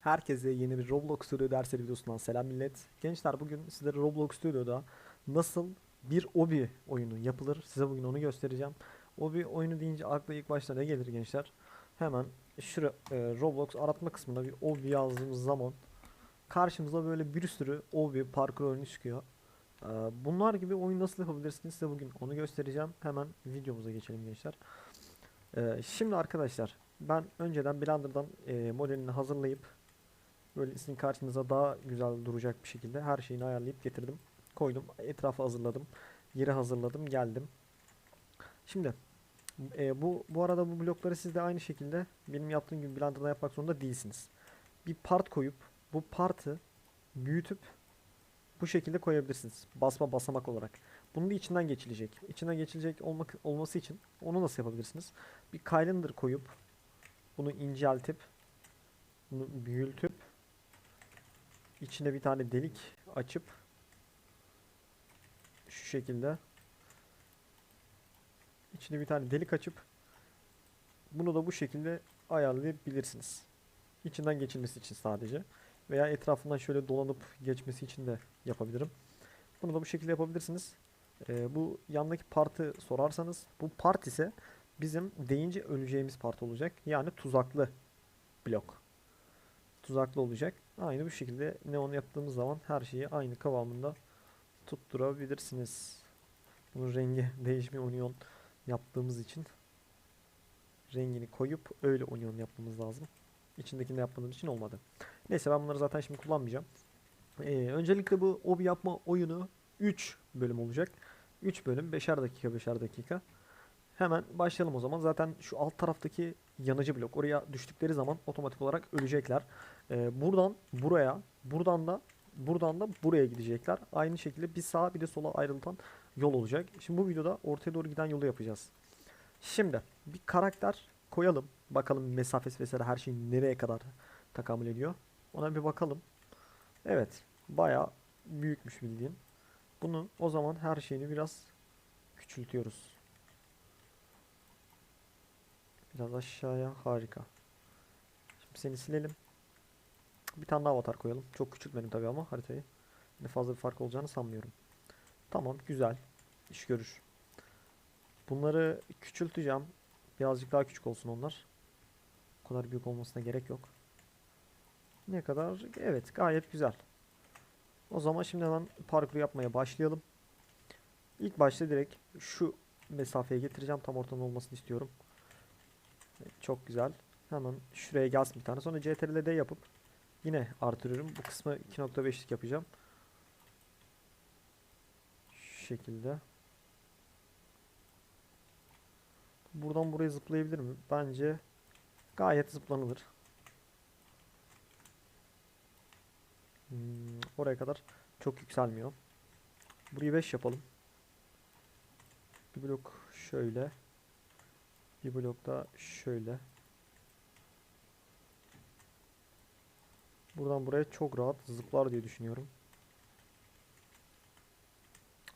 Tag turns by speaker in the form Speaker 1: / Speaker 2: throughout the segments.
Speaker 1: Herkese yeni bir Roblox Studio dersi videosundan selam millet. Gençler bugün sizlere Roblox Studio'da nasıl bir obi oyunu yapılır size bugün onu göstereceğim. Obi oyunu deyince akla ilk başta ne gelir gençler? Hemen şura e, Roblox aratma kısmına bir obi yazdığımız zaman karşımıza böyle bir sürü obi parkur oyunu çıkıyor. E, bunlar gibi oyun nasıl yapabilirsiniz size bugün onu göstereceğim. Hemen videomuza geçelim gençler. E, şimdi arkadaşlar ben önceden Blender'dan e, modelini hazırlayıp Böyle sizin karşınıza daha güzel duracak bir şekilde her şeyini ayarlayıp getirdim. Koydum. Etrafı hazırladım. Yeri hazırladım. Geldim. Şimdi e, bu bu arada bu blokları siz de aynı şekilde benim yaptığım gibi Blender'da yapmak zorunda değilsiniz. Bir part koyup bu partı büyütüp bu şekilde koyabilirsiniz. Basma basamak olarak. Bunun da içinden geçilecek. İçinden geçilecek olmak olması için onu nasıl yapabilirsiniz? Bir calendar koyup bunu inceltip bunu büyütüp içine bir tane delik açıp şu şekilde içine bir tane delik açıp bunu da bu şekilde ayarlayabilirsiniz. İçinden geçilmesi için sadece veya etrafından şöyle dolanıp geçmesi için de yapabilirim. Bunu da bu şekilde yapabilirsiniz. Ee, bu yandaki partı sorarsanız bu part ise bizim deyince öleceğimiz part olacak. Yani tuzaklı blok. Tuzaklı olacak. Aynı bu şekilde neon yaptığımız zaman her şeyi aynı kıvamında tutturabilirsiniz. Bunun rengi değişimi onion yaptığımız için rengini koyup öyle onion yapmamız lazım. İçindekini de yapmadığım için olmadı. Neyse ben bunları zaten şimdi kullanmayacağım. Ee, öncelikle bu obi yapma oyunu 3 bölüm olacak. 3 bölüm 5'er dakika 5'er dakika. Hemen başlayalım o zaman. Zaten şu alt taraftaki yanıcı blok oraya düştükleri zaman otomatik olarak ölecekler. Ee, buradan buraya, buradan da buradan da buraya gidecekler. Aynı şekilde bir sağa bir de sola ayrıltan yol olacak. Şimdi bu videoda ortaya doğru giden yolu yapacağız. Şimdi bir karakter koyalım. Bakalım mesafesi vesaire her şey nereye kadar takamül ediyor. Ona bir bakalım. Evet. Bayağı büyükmüş bildiğin. Bunu o zaman her şeyini biraz küçültüyoruz. Biraz aşağıya harika. Şimdi seni silelim. Bir tane daha avatar koyalım. Çok küçültmedim tabii ama haritayı. Ne fazla bir fark olacağını sanmıyorum. Tamam güzel. İş görür. Bunları küçülteceğim. Birazcık daha küçük olsun onlar. O kadar büyük olmasına gerek yok. Ne kadar? Evet gayet güzel. O zaman şimdi hemen parkur yapmaya başlayalım. İlk başta direkt şu mesafeye getireceğim. Tam ortadan olmasını istiyorum. Çok güzel. Hemen şuraya gelsin bir tane. Sonra CTRL D yapıp yine artırıyorum. Bu kısmı 2.5'lik yapacağım. Şu şekilde. Buradan buraya zıplayabilir mi? Bence gayet zıplanılır. Hmm, oraya kadar çok yükselmiyor. Burayı 5 yapalım. Bir blok şöyle. Bir blok da şöyle. Buradan buraya çok rahat zıplar diye düşünüyorum.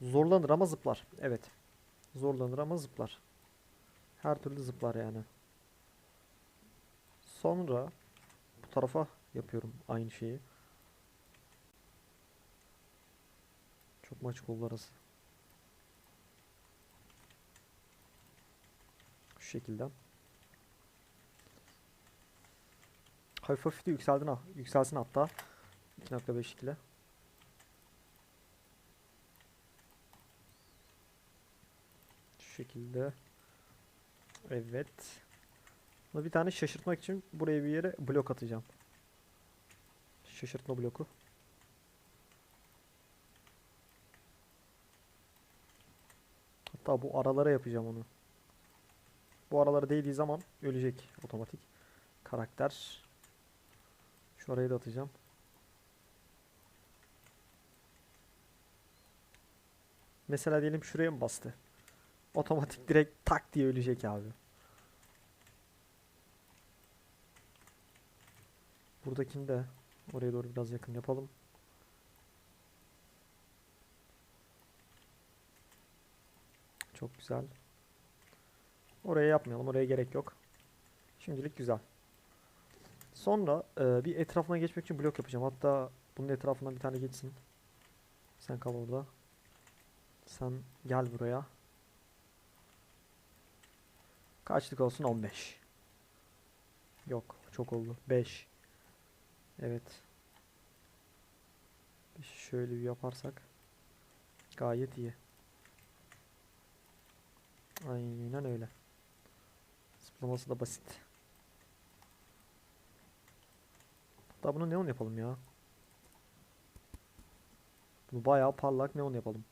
Speaker 1: Zorlanır ama zıplar. Evet. Zorlanır ama zıplar. Her türlü zıplar yani. Sonra bu tarafa yapıyorum aynı şeyi. Çok mu açık oldu arası? Şu şekilde. Hafif hafif de yükseldin. Yükselsin hatta. 2.5 ile. Şu şekilde. Evet. Buna bir tane şaşırtmak için buraya bir yere blok atacağım. Şaşırtma bloku. Hatta bu aralara yapacağım onu. Bu aralara değdiği zaman ölecek otomatik. Karakter. Şu arayı da atacağım. Mesela diyelim şuraya mı bastı? Otomatik direkt tak diye ölecek abi. Buradakini de oraya doğru biraz yakın yapalım. Çok güzel. Oraya yapmayalım. Oraya gerek yok. Şimdilik güzel. Sonra e, bir etrafına geçmek için blok yapacağım. Hatta bunun etrafından bir tane geçsin. Sen kal orada. Sen gel buraya. Kaçlık olsun? 15. Yok, çok oldu. 5. Evet. Şöyle bir yaparsak gayet iyi. Aynen öyle. Zıplaması da basit. Hatta bunu neon yapalım ya. Bunu bayağı parlak neon yapalım.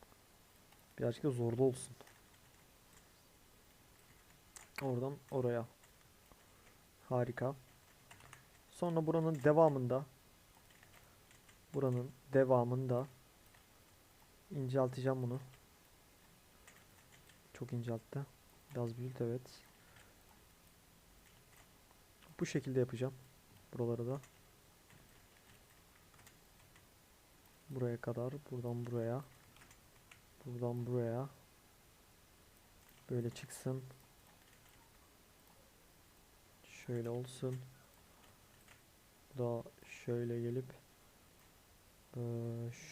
Speaker 1: Birazcık da zorlu olsun. Oradan oraya. Harika. Sonra buranın devamında buranın devamında incelteceğim bunu. Çok inceltti. Biraz büyült evet. Bu şekilde yapacağım. Buraları da. Buraya kadar. Buradan buraya. Buradan buraya. Böyle çıksın. Şöyle olsun. Bu da şöyle gelip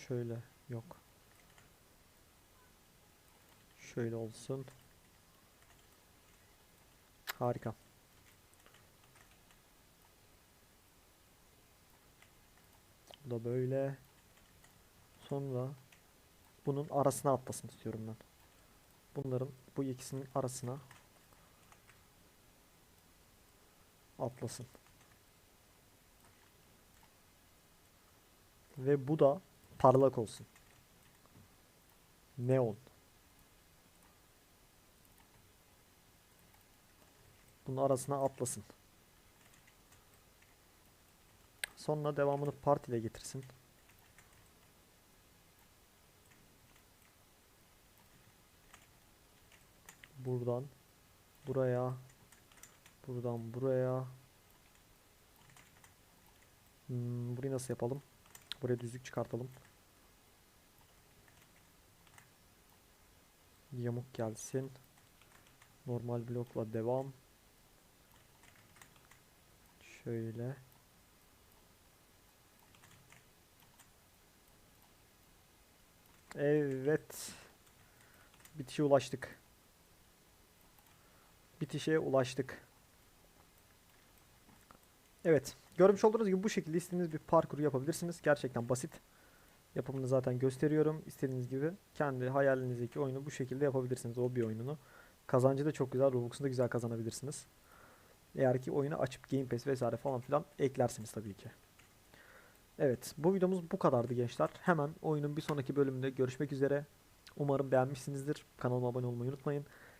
Speaker 1: şöyle yok. Şöyle olsun. Harika. Bu da böyle. Sonra bunun arasına atlasın istiyorum ben. Bunların bu ikisinin arasına atlasın. Ve bu da parlak olsun. Neon. Bunun arasına atlasın. Sonra devamını part ile getirsin. Buradan buraya buradan buraya Hmm, burayı nasıl yapalım? Buraya düzlük çıkartalım. Yamuk gelsin. Normal blokla devam. Şöyle. Evet. Bitişe ulaştık. Bitişe ulaştık. Evet. Görmüş olduğunuz gibi bu şekilde istediğiniz bir parkur yapabilirsiniz. Gerçekten basit. Yapımını zaten gösteriyorum. İstediğiniz gibi kendi hayalinizdeki oyunu bu şekilde yapabilirsiniz. O bir oyununu. Kazancı da çok güzel. Robux'unu da güzel kazanabilirsiniz. Eğer ki oyunu açıp Game Pass vesaire falan filan eklersiniz tabii ki. Evet, bu videomuz bu kadardı gençler. Hemen oyunun bir sonraki bölümünde görüşmek üzere. Umarım beğenmişsinizdir. Kanalıma abone olmayı unutmayın.